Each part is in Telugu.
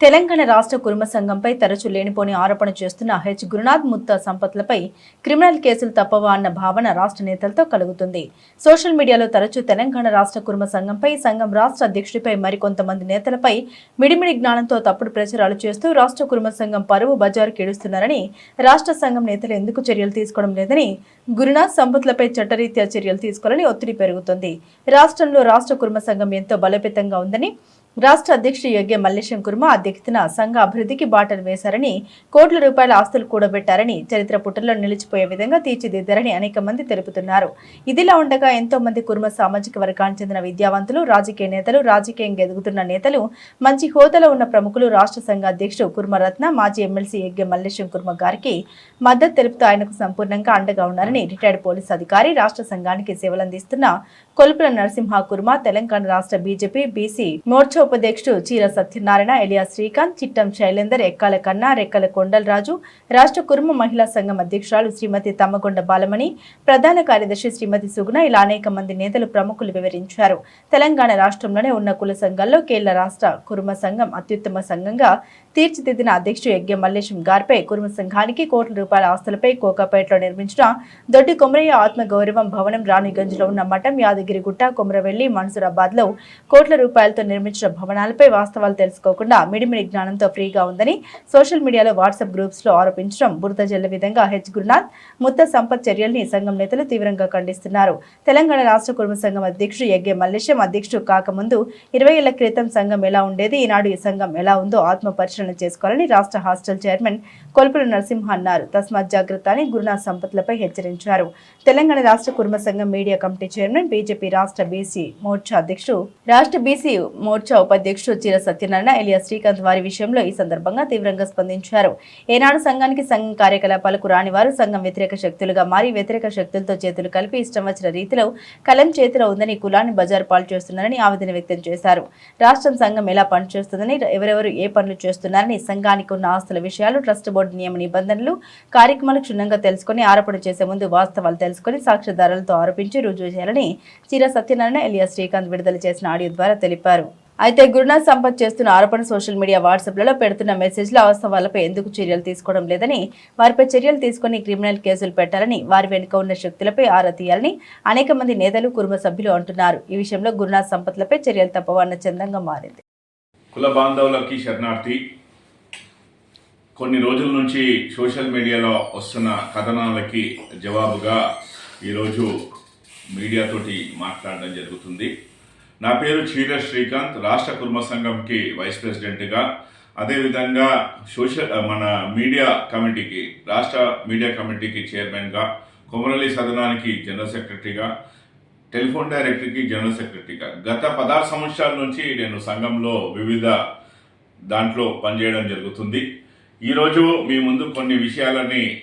తెలంగాణ రాష్ట్ర కుర్మ సంఘంపై తరచూ లేనిపోని ఆరోపణ చేస్తున్న హెచ్. గురునాథ్ ముత్తా సంపత్లపై క్రిమినల్ కేసులు తప్పవా అన్న భావన రాష్ట్ర నేతలతో కలుగుతుంది. సోషల్ మీడియాలో తరచూ తెలంగాణ రాష్ట్ర కుర్మ సంఘంపై సంఘం రాష్ట్ర అధ్యక్షుడిపై మరికొంతమంది నేతలపై మిడిమిడి జ్ఞానంతో తప్పుడు ప్రచారాలు చేస్తూ రాష్ట్ర కుర్మ సంఘం పరువు బజారు కేడుస్తున్నారని రాష్ట్ర సంఘం నేతలు ఎందుకు చర్యలు తీసుకోవడం లేదని గురునాథ్ సంపత్లపై చట్టరీత్యా చర్యలు తీసుకోవాలని ఒత్తిడి పెరుగుతుంది. రాష్ట్రంలో రాష్ట్ర కుర్మ సంఘం ఎంతో బలోపేతంగా ఉందని రాష్ట్ర అధ్యక్షుడు యోగ్య మల్లేశం కుర్మ అధ్యక్షతన సంఘ అభివృద్ధికి బాటలు వేశారని కోట్ల రూపాయల ఆస్తులు కూడబెట్టారని చరిత్ర పుటల్లో నిలిచిపోయే విధంగా తీర్చిదిద్దారని అనేక మంది తెలుపుతున్నారు. ఇదిలా ఉండగా ఎంతో మంది కుర్మ సామాజిక వర్గానికి చెందిన విద్యావంతులు రాజకీయ నేతలు రాజకీయంగా ఎదుగుతున్న నేతలు మంచి హోదాలో ఉన్న ప్రముఖులు రాష్ట్ర సంఘ అధ్యక్షుడు కుర్మరత్న మాజీ ఎమ్మెల్సీ యజ్ఞ మల్లేశం కుర్మ గారికి మద్దతు తెలుపుతూ ఆయనకు సంపూర్ణంగా అండగా ఉన్నారని రిటైర్డ్ పోలీస్ అధికారి రాష్ట్ర సంఘానికి సేవలందిస్తున్న కొలుపుల నరసింహ కుర్మ తెలంగాణ రాష్ట్ర బీజేపీ బీసీ మోర్చో ఉపాధ్యక్షుడు చీర సత్యనారాయణ ఎలియా శ్రీకాంత్ చిట్టం శైలేందర్ ఎక్కాల కన్నా రెక్కల కొండలరాజు రాష్ట్ర కుర్మ మహిళా సంఘం అధ్యక్షురాలు శ్రీమతి తమ్మకొండ బాలమణి ప్రధాన కార్యదర్శి శ్రీమతి సుగుణ ఇలా అనేక మంది నేతలు ప్రముఖులు వివరించారు. తెలంగాణ రాష్ట్రంలోనే ఉన్న కుల సంఘాల్లో కేరళ రాష్ట్ర కుర్మ సంఘం అత్యుత్తమ సంఘంగా తీర్చిదిద్దిన అధ్యక్షుడు యజ్ఞ మల్లేశం గారిపై కుర్మ సంఘానికి కోట్ల రూపాయల ఆస్తులపై కోకాపేటలో నిర్మించిన దొడ్డి కొమరయ్య ఆత్మ గౌరవం భవనం రాణిగంజ్లో ఉన్న మఠం యాదగిరిగుట్ట కొమరవెల్లి మన్సూరాబాద్లో కోట్ల రూపాయలతో నిర్మించిన భవనాలపై వాస్తవాలు తెలుసుకోకుండా మిడిమిడి జ్ఞానంతో ఫ్రీగా ఉందని సోషల్ మీడియాలో వాట్సాప్ గ్రూప్స్లో ఆరోపించడం బురద జల్ల విధంగా హెచ్ గురునాథ్ ముత్త సంపత్ చర్యల్ని సంఘం నేతలు తీవ్రంగా ఖండిస్తున్నారు. తెలంగాణ రాష్ట్ర కుటుంబ సంఘం అధ్యక్షుడు యజ్ఞ మల్లేశం అధ్యక్షుడు కాకముందు ఇరవై ఏళ్ళ క్రితం సంఘం ఎలా ఉండేది ఈనాడు ఈ సంఘం ఎలా ఉందో ఆత్మ పరిశీలన చేసుకోవాలని రాష్ట్ర హాస్టల్ చైర్మన్ కొల్పుల నరసింహ అన్నారు. తస్మాత్ జాగ్రత్త అని గురునాథ్ సంపత్లపై హెచ్చరించారు. తెలంగాణ రాష్ట్ర కుర్మ సంఘం మీడియా కమిటీ చైర్మన్ బీజేపీ రాష్ట్ర బీసీ మోర్చా అధ్యక్షుడు రాష్ట్ర బీసీ మోర్చా ఉపాధ్యక్షుడు చీర సత్యనారాయణ ఎలియా శ్రీకాంత్ వారి విషయంలో ఈ సందర్భంగా తీవ్రంగా స్పందించారు. ఏనాడు సంఘానికి సంఘం కార్యకలాపాలకు రాని వారు సంఘం వ్యతిరేక శక్తులుగా మారి వ్యతిరేక శక్తులతో చేతులు కలిపి ఇష్టం వచ్చిన రీతిలో కలం చేతిలో ఉందని కులాన్ని బజారు పాలు చేస్తున్నారని ఆవేదన వ్యక్తం చేశారు. రాష్ట్రం సంఘం ఎలా పనిచేస్తుందని ఎవరెవరు ఏ పనులు చేస్తున్నారని సంఘానికి ఉన్న ఆస్తుల విషయాలు ట్రస్ట్ బోర్డు నియమ నిబంధనలు కార్యక్రమాలు క్షుణ్ణంగా తెలుసుకుని ఆరోపణ చేసే ముందు వాస్తవాలు తెలుసుకుని సాక్ష్యదారులతో ఆరోపించి రుజువు చేయాలని చీర సత్యనారాయణ ఎలియా శ్రీకాంత్ విడుదల చేసిన ఆడియో ద్వారా తెలిపారు. అయితే గురునాథ్ సంపత్ చేస్తున్న ఆరోపణ సోషల్ మీడియా వాట్సాప్లలో పెడుతున్న మెసేజ్ల వాస్తవాలపై ఎందుకు చర్యలు తీసుకోవడం లేదని వారిపై చర్యలు తీసుకుని క్రిమినల్ కేసులు పెట్టాలని వారి వెనుక ఉన్న శక్తులపై ఆరా తీయాలని అనేక మంది నేతలు కుటుంబ సభ్యులు అంటున్నారు. ఈ విషయంలో గురునాథ్ సంపత్లపై చర్యలు తప్పవన్న చందంగా మారింది. కుల బాంధవులకి శరణార్థి. కొన్ని రోజుల నుంచి సోషల్ మీడియాలో వస్తున్న కథనాలకి జవాబుగా ఈరోజు మీడియాతోటి మాట్లాడడం జరుగుతుంది. నా పేరు చీర శ్రీకాంత్ రాష్ట్ర కుర్మ సంఘంకి వైస్ ప్రెసిడెంట్గా అదేవిధంగా సోషల్ మన మీడియా కమిటీకి రాష్ట్ర మీడియా కమిటీకి చైర్మన్గా కొమరలి సదనానికి జనరల్ సెక్రటరీగా టెలిఫోన్ డైరెక్టర్కి జనరల్ సెక్రటరీగా. గత పదహారు సంవత్సరాల నుంచి నేను సంఘంలో వివిధ దాంట్లో పనిచేయడం జరుగుతుంది. ఈరోజు మీ ముందు కొన్ని విషయాలని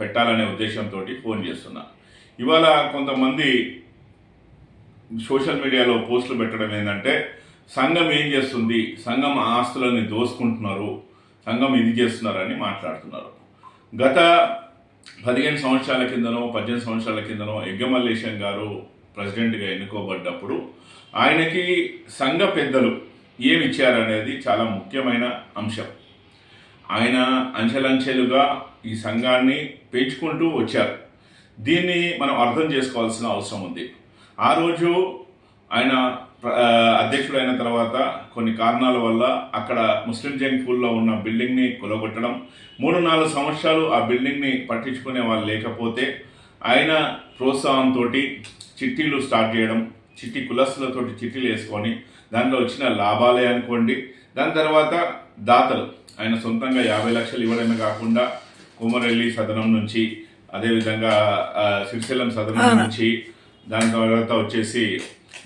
పెట్టాలనే ఉద్దేశంతో ఫోన్ చేస్తున్నా. ఇవాళ కొంతమంది సోషల్ మీడియాలో పోస్టులు పెట్టడం ఏంటంటే సంఘం ఏం చేస్తుంది? సంఘం ఆస్తులని దోసుకుంటున్నారు. సంఘం ఇది చేస్తున్నారని మాట్లాడుతున్నారు. గత పదిహేను సంవత్సరాల కిందనో పద్దెనిమిది సంవత్సరాల కిందనో ఎగ్గమల్లేశం గారు ప్రెసిడెంట్గా ఎన్నుకోబడ్డప్పుడు ఆయనకి సంఘ పెద్దలు ఏమి ఇచ్చారనేది చాలా ముఖ్యమైన అంశం. ఆయన అంచెలంచెలుగా ఈ సంఘాన్ని పెంచుకుంటూ వచ్చారు. దీన్ని మనం అర్థం చేసుకోవాల్సిన అవసరం ఉంది. ఆ రోజు ఆయన అధ్యక్షుడైన తర్వాత కొన్ని కారణాల వల్ల అక్కడ ముస్లిం జంగ్ స్కూల్లో ఉన్న బిల్డింగ్ని కొలగొట్టడం మూడు నాలుగు సంవత్సరాలు ఆ బిల్డింగ్ని పట్టించుకునే వాళ్ళు లేకపోతే ఆయన ప్రోత్సాహంతో చిట్టీలు స్టార్ట్ చేయడం చిట్టి కులస్తులతోటి చిట్టీలు వేసుకొని దాంట్లో వచ్చిన లాభాలే అనుకోండి. దాని తర్వాత దాతలు ఆయన సొంతంగా యాభై లక్షలు ఇవ్వడమే కాకుండా కుమరెల్లి సదనం నుంచి అదేవిధంగా ఆ, సిరిశైలం సదనం నుంచి దాని తర్వాత వచ్చేసి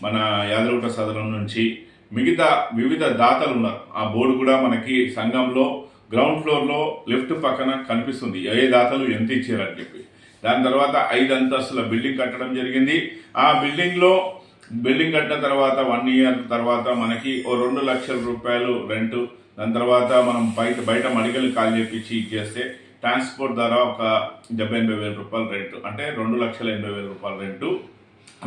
మన యాదవుట సదనం నుంచి మిగతా వివిధ దాతలు ఉన్నారు ఆ బోర్డు కూడా మనకి సంఘంలో గ్రౌండ్ ఫ్లోర్లో లెఫ్ట్ పక్కన కనిపిస్తుంది. ఏ దాతలు ఎంత ఇచ్చారని చెప్పి. దాని తర్వాత ఐదు అంతస్తుల బిల్డింగ్ కట్టడం జరిగింది. ఆ బిల్డింగ్లో బిల్డింగ్ కట్టిన తర్వాత వన్ ఇయర్ తర్వాత మనకి ఓ రెండు లక్షల రూపాయలు రెంట్ దాని తర్వాత మనం బయట బయట మడిగలు కాల్ చేపించి ఇచ్చేస్తే ట్రాన్స్పోర్ట్ ద్వారా ఒక డెబ్బై ఎనభై వేల రూపాయలు రెంట్ అంటే రెండు లక్షల ఎనభై వేల రూపాయలు రెంటు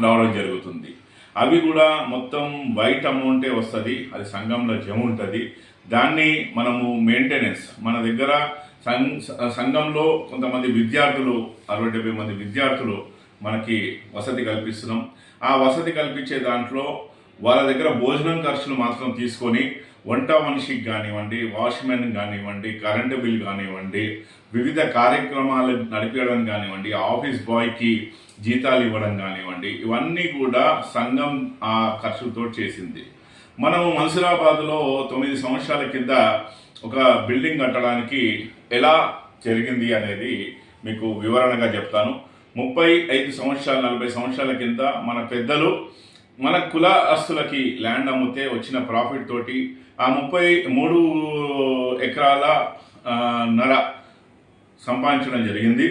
రావడం జరుగుతుంది. అవి కూడా మొత్తం వైట్ అమౌంటే వస్తుంది అది సంఘంలో జమ ఉంటుంది. దాన్ని మనము మెయింటెనెన్స్ మన దగ్గర సం- సంఘంలో కొంతమంది విద్యార్థులు అరవై డెబ్బై మంది విద్యార్థులు మనకి వసతి కల్పిస్తున్నాం. ఆ వసతి కల్పించే దాంట్లో వాళ్ళ దగ్గర భోజనం ఖర్చులు మాత్రం తీసుకొని వంట మనిషికి కానివ్వండి వాచ్మెన్ కానివ్వండి కరెంటు బిల్ కానివ్వండి వివిధ కార్యక్రమాలు నడిపించడం కానివ్వండి ఆఫీస్ బాయ్కి జీతాలు ఇవ్వడం కానివ్వండి ఇవన్నీ కూడా సంఘం ఆ ఖర్చులతో చేసింది. మనము మన్సూరాబాద్లో తొమ్మిది సంవత్సరాల కింద ఒక బిల్డింగ్ కట్టడానికి ఎలా జరిగింది అనేది మీకు వివరణగా చెప్తాను. ముప్పై ఐదు సంవత్సరాలు నలభై సంవత్సరాల కింద మన పెద్దలు మన కులస్తులకి ల్యాండ్ అమ్మితే వచ్చిన ప్రాఫిట్ తోటి ఆ ముప్పై మూడు ఎకరాల నర సంపాదించడం జరిగింది.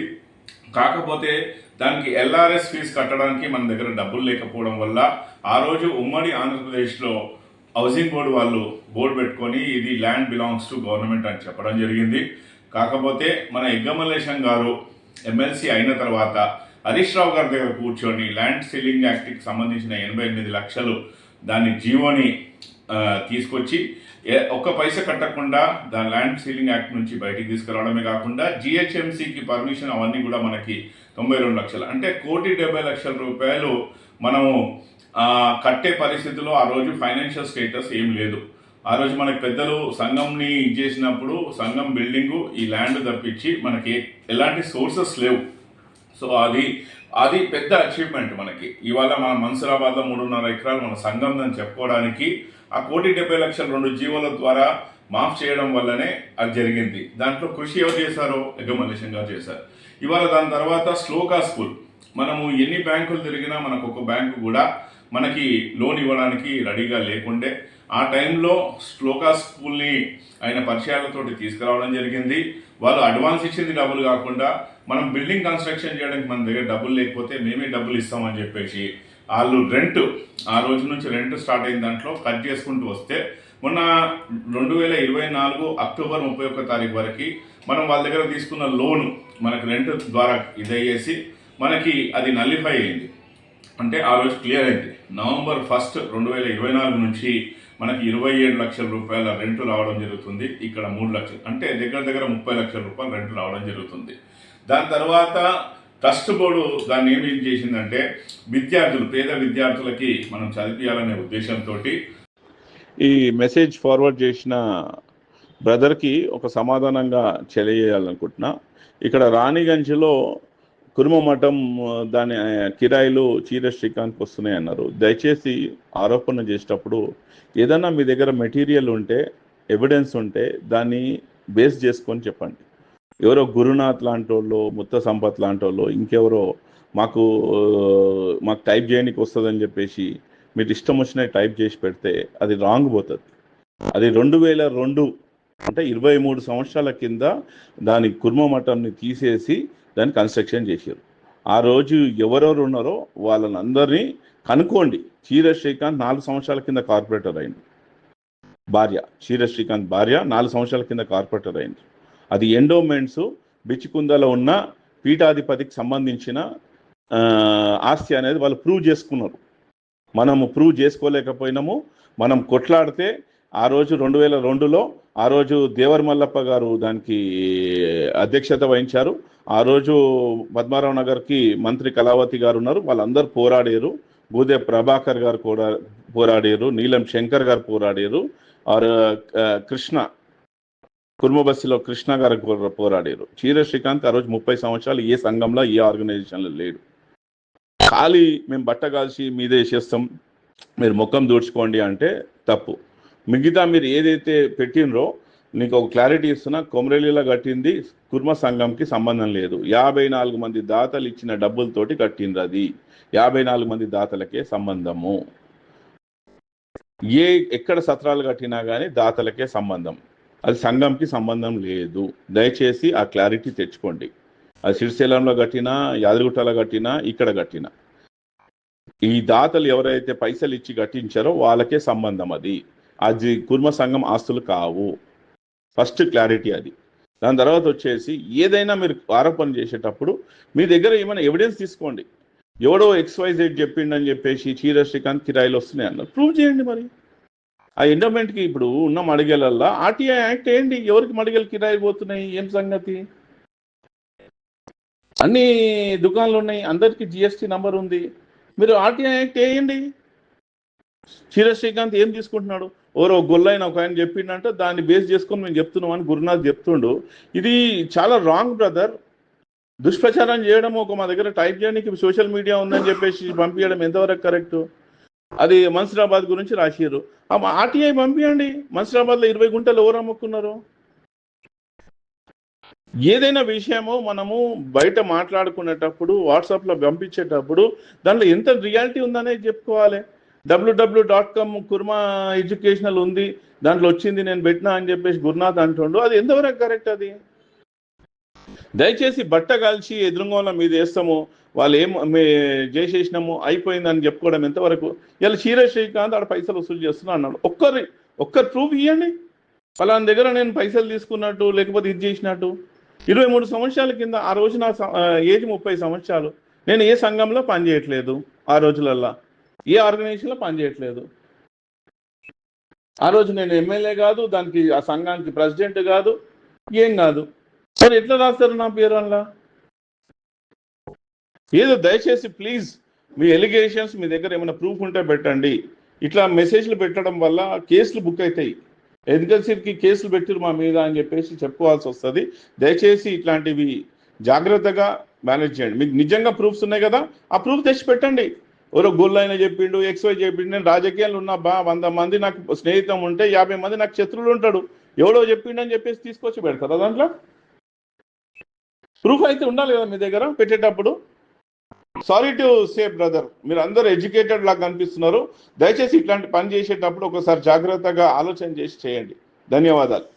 కాకపోతే దానికి ఎల్ఆర్ఎస్ ఫీజు కట్టడానికి మన దగ్గర డబ్బులు లేకపోవడం వల్ల ఆ రోజు ఉమ్మడి ఆంధ్రప్రదేశ్లో హౌసింగ్ బోర్డు వాళ్ళు బోర్డు పెట్టుకొని ఇది ల్యాండ్ బిలాంగ్స్ టు గవర్నమెంట్ అని చెప్పడం జరిగింది. కాకపోతే మన ఎగ్గమలేశం గారు ఎమ్మెల్సీ అయిన తర్వాత హరీష్ రావు గారి దగ్గర కూర్చొని ల్యాండ్ సీలింగ్ యాక్ట్కి సంబంధించిన ఎనభై ఎనిమిది లక్షలు దాని జీవోని తీసుకొచ్చి ఒక్క పైస కట్టకుండా దాని ల్యాండ్ సీలింగ్ యాక్ట్ నుంచి బయటికి తీసుకురావడమే కాకుండా జిహెచ్ఎంసీకి పర్మిషన్ అవన్నీ కూడా మనకి తొంభై రెండు లక్షలు. అంటే కోటి డెబ్బై లక్షల రూపాయలు మనము కట్టే పరిస్థితిలో ఆ రోజు ఫైనాన్షియల్ స్టేటస్ ఏం లేదు. ఆ రోజు మనకి పెద్దలు సంఘంని చేసినప్పుడు సంఘం బిల్డింగు ఈ ల్యాండ్ తప్పించి మనకి ఎలాంటి సోర్సెస్ లేవు. సో అది అది పెద్ద అచీవ్మెంట్ మనకి. ఇవాళ మన మన్సూరాబాద్లో మూడున్నర ఎకరాలు మన సంఘం అని చెప్పుకోవడానికి ఆ కోటి డెబ్బై లక్షల రెండు జీవోల ద్వారా మాఫ్ చేయడం వల్లనే అది జరిగింది. దాంట్లో కృషి ఎవరు చేశారో ఎగ్గమల్లేశం గారు చేశారు. ఇవాళ దాని తర్వాత శ్లోకా స్కూల్. మనము ఎన్ని బ్యాంకులు తిరిగినా మనకు ఒక బ్యాంకు కూడా మనకి లోన్ ఇవ్వడానికి రెడీగా లేకుండే ఆ టైంలో శ్లోకా స్కూల్ని ఆయన పరిచయాలతోటి తీసుకురావడం జరిగింది. వాళ్ళు అడ్వాన్స్ ఇచ్చింది డబ్బులు కాకుండా మనం బిల్డింగ్ కన్స్ట్రక్షన్ చేయడానికి మన దగ్గర డబ్బులు లేకపోతే మేమే డబ్బులు ఇస్తామని చెప్పేసి వాళ్ళు రెంట్ ఆ రోజు నుంచి రెంట్ స్టార్ట్ అయిన దాంట్లో కట్ చేసుకుంటూ వస్తే మొన్న రెండు వేల ఇరవై నాలుగు అక్టోబర్ ముప్పై ఒక్క తారీఖు వరకు మనం వాళ్ళ దగ్గర తీసుకున్న లోన్ మనకి రెంట్ ద్వారా ఇదయ్యేసి మనకి అది నల్లిఫై అయింది. అంటే ఆ రోజు క్లియర్ అయింది. నవంబర్ ఫస్ట్ రెండు వేల ఇరవై నాలుగు నుంచి మనకి ఇరవై ఏడు లక్షల రూపాయల రెంట్ రావడం జరుగుతుంది. ఇక్కడ మూడు లక్షలు అంటే దగ్గర దగ్గర ముప్పై లక్షల రూపాయలు రెంట్ రావడం జరుగుతుంది. దాని తర్వాత ట్రస్ట్ బోర్డు దాన్ని ఏమి చేసిందంటే విద్యార్థులు పేద విద్యార్థులకి మనం చదివించాలనే ఉద్దేశంతో ఈ మెసేజ్ ఫార్వర్డ్ చేసిన బ్రదర్కి ఒక సమాధానంగా తెలియజేయాలనుకుంటున్నా ఇక్కడ రాణిగంజ్లో కురుమ మఠం దాని కిరాయిలు చీర శ్రీకాంత్కి వస్తున్నాయి అన్నారు. దయచేసి ఆరోపణ చేసేటప్పుడు ఏదైనా మీ దగ్గర మెటీరియల్ ఉంటే ఎవిడెన్స్ ఉంటే దాన్ని బేస్ చేసుకొని చెప్పండి. ఎవరో గురునాథ్ లాంటి వాళ్ళు ముత్త సంపత్ లాంటి వాళ్ళు ఇంకెవరో మాకు మాకు టైప్ చేయడానికి వస్తుందని చెప్పేసి మీరు ఇష్టం వచ్చిన టైప్ చేసి పెడితే అది రాంగ్ పోతుంది. అది రెండు వేల రెండు అంటే ఇరవై మూడు సంవత్సరాల కింద దాని కుర్మ మఠంని తీసేసి దాన్ని కన్స్ట్రక్షన్ చేశారు. ఆ రోజు ఎవరెవరు ఉన్నారో వాళ్ళని అందరినీ కనుక్కోండి. చీర శ్రీకాంత్ నాలుగు సంవత్సరాల కింద కార్పొరేటర్ అయింది. భార్య చీర శ్రీకాంత్ భార్య నాలుగు సంవత్సరాల కింద కార్పొరేటర్ అయింది. అది ఎండోమెంట్స్ బిచ్చికుందలో ఉన్న పీఠాధిపతికి సంబంధించిన ఆస్తి అనేది వాళ్ళు ప్రూవ్ చేసుకున్నారు. మనము ప్రూవ్ చేసుకోలేకపోయినాము. మనం కొట్లాడితే ఆ రోజు రెండు వేల రెండులో ఆ రోజు దేవర్ మల్లప్ప గారు దానికి అధ్యక్షత వహించారు. ఆ రోజు పద్మారావు నగర్కి మంత్రి కళావతి గారు ఉన్నారు. వాళ్ళందరూ పోరాడారు. గూదే ప్రభాకర్ గారు కూడా పోరాడారు. నీలం శంకర్ గారు పోరాడారు. ఆరు ఆ, కృష్ణ కుర్మబస్సిలో కృష్ణ గారు పోరాడారు. చీర శ్రీకాంత్ ఆ రోజు ముప్పై సంవత్సరాలు ఏ సంఘంలో ఏ ఆర్గనైజేషన్లో లేడు. ఖాళీ మేము బట్ట కాల్చి మీదే చేస్తాం. మీరు ముఖం దూడ్చుకోండి అంటే తప్పు. మిగతా మీరు ఏదైతే పెట్టినరో నీకు ఒక క్లారిటీ ఇస్తున్నా కొమరేలిలో కట్టింది కుర్మ సంఘంకి సంబంధం లేదు. యాభై నాలుగు మంది దాతలు ఇచ్చిన డబ్బులతోటి కట్టింది అది. యాభై నాలుగు మంది దాతలకే సంబంధము. ఏ ఎక్కడ సత్రాలు కట్టినా కానీ దాతలకే సంబంధం. అది సంఘంకి సంబంధం లేదు. దయచేసి ఆ క్లారిటీ తెచ్చుకోండి. అది సిరిశైలంలో కట్టినా యాదగిరిగుట్టలో కట్టినా ఇక్కడ కట్టినా. ఈ దాతలు ఎవరైతే పైసలు ఇచ్చి కట్టించారో వాళ్ళకే సంబంధం అది. అది కుర్మ సంఘం ఆస్తులు కావు. ఫస్ట్ క్లారిటీ అది. దాని తర్వాత వచ్చేసి ఏదైనా మీరు ఆరోపణ చేసేటప్పుడు మీ దగ్గర ఏమైనా ఎవిడెన్స్ తీసుకోండి. ఎవడో ఎక్స్వైజెడ్ చెప్పిండని చెప్పేసి చీర శ్రీకాంత్ కిరాయిలు వస్తున్నాయి అన్నారు. ప్రూవ్ చేయండి మరి. ఆ ఎండోమెంట్కి ఇప్పుడు ఉన్న మడిగలల్లో ఆర్టీఐ యాక్ట్ ఏంటి? ఎవరికి మడిగలు కిరాయి పోతున్నాయి? ఏం సంగతి? అన్ని దుకాణాలు ఉన్నాయి. అందరికి జిఎస్టీ నంబర్ ఉంది. మీరు ఆర్టీఐ యాక్ట్ వేయండి. చీర శ్రీకాంత్ ఏం తీసుకుంటున్నాడు? ఓరో గొల్లైన ఒక ఆయన చెప్పిండంటే దాన్ని బేస్ చేసుకొని మేము చెప్తున్నాం అని గురునాథ్ చెప్తుండు. ఇది చాలా రాంగ్ బ్రదర్ దుష్ప్రచారం చేయడం ఒక మా దగ్గర టైప్ చేయడానికి సోషల్ మీడియా ఉందని చెప్పేసి పంపించడం ఎంతవరకు కరెక్ట్ అది మన్సిరాబాద్ గురించి రాసిర్రు. ఆ ఆర్టీఐ పంపించండి మన్సూరాబాద్లో ఇరవై గుంటలు ఎవరు అమ్ముకున్నారు? ఏదైనా విషయము మనము బయట మాట్లాడుకునేటప్పుడు వాట్సాప్లో పంపించేటప్పుడు దాంట్లో ఎంత రియాలిటీ ఉందనేది చెప్పుకోవాలి. WW dot com Kurma educational ఉంది. దాంట్లో వచ్చింది నేను పెట్టినా అని చెప్పేసి గురునాథ్ అంటుండు. అది ఎంతవరకు కరెక్ట్ అది? దయచేసి బట్ట కాల్చి ఎదురుగోళం మీద వేస్తాము. వాళ్ళు ఏం మే చేసేసినాము అయిపోయిందని చెప్పుకోవడం ఎంతవరకు? ఇలా చీర శ్రీకాంత్ ఆడ పైసలు వసూలు చేస్తున్నా అన్నాడు. ఒక్కరి ఒక్కరు ప్రూఫ్ ఇవ్వండి ఫలాని దగ్గర నేను పైసలు తీసుకున్నట్టు లేకపోతే ఇది చేసినట్టు. ఇరవై మూడు సంవత్సరాల కింద ఆ రోజు నా స- ఏజ్ ముప్పై సంవత్సరాలు. నేను ఏ సంఘంలో పనిచేయట్లేదు ఆ రోజులల్లా. ఏ ఆర్గనైజేషన్లో పనిచేయట్లేదు ఆ రోజు నేను ఎమ్మెల్యే కాదు దానికి ఆ సంఘానికి ప్రెసిడెంట్ కాదు ఏం కాదు. మరి ఎట్లా రాస్తారు నా పేరు అలా? ఏదో దయచేసి ప్లీజ్ మీ ఎలిగేషన్స్ మీ దగ్గర ఏమైనా ప్రూఫ్ ఉంటే పెట్టండి. ఇట్లా మెసేజ్లు పెట్టడం వల్ల కేసులు బుక్ అవుతాయి ఎన్కల్సీకి కేసులు పెట్టిరు మా మీద అని చెప్పేసి చెప్పుకోవాల్సి వస్తుంది. దయచేసి ఇట్లాంటివి జాగ్రత్తగా మేనేజ్ చేయండి. మీకు నిజంగా ప్రూఫ్స్ ఉన్నాయి కదా ఆ ప్రూఫ్ తెచ్చి పెట్టండి. ఎవరో గొల్లైన చెప్పిండు ఎక్స్వై చెప్పిండు నేను రాజకీయాలు ఉన్నా బా వంద మంది నాకు స్నేహితం ఉంటే యాభై మంది నాకు శత్రువులు ఉంటాడు ఎవడో చెప్పిండు అని చెప్పేసి తీసుకొచ్చి పెడతారు దాంట్లో? ప్రూఫ్ అయితే ఉండాలి కదా మీ దగ్గర పెట్టేటప్పుడు? సారీ టు సే బ్రదర్ మీరు అందరూ ఎడ్యుకేటెడ్ లాగా కనిపిస్తున్నారు. దయచేసి ఇట్లాంటి పని చేసేటప్పుడు ఒకసారి జాగ్రత్తగా ఆలోచన చేసి చేయండి. ధన్యవాదాలు.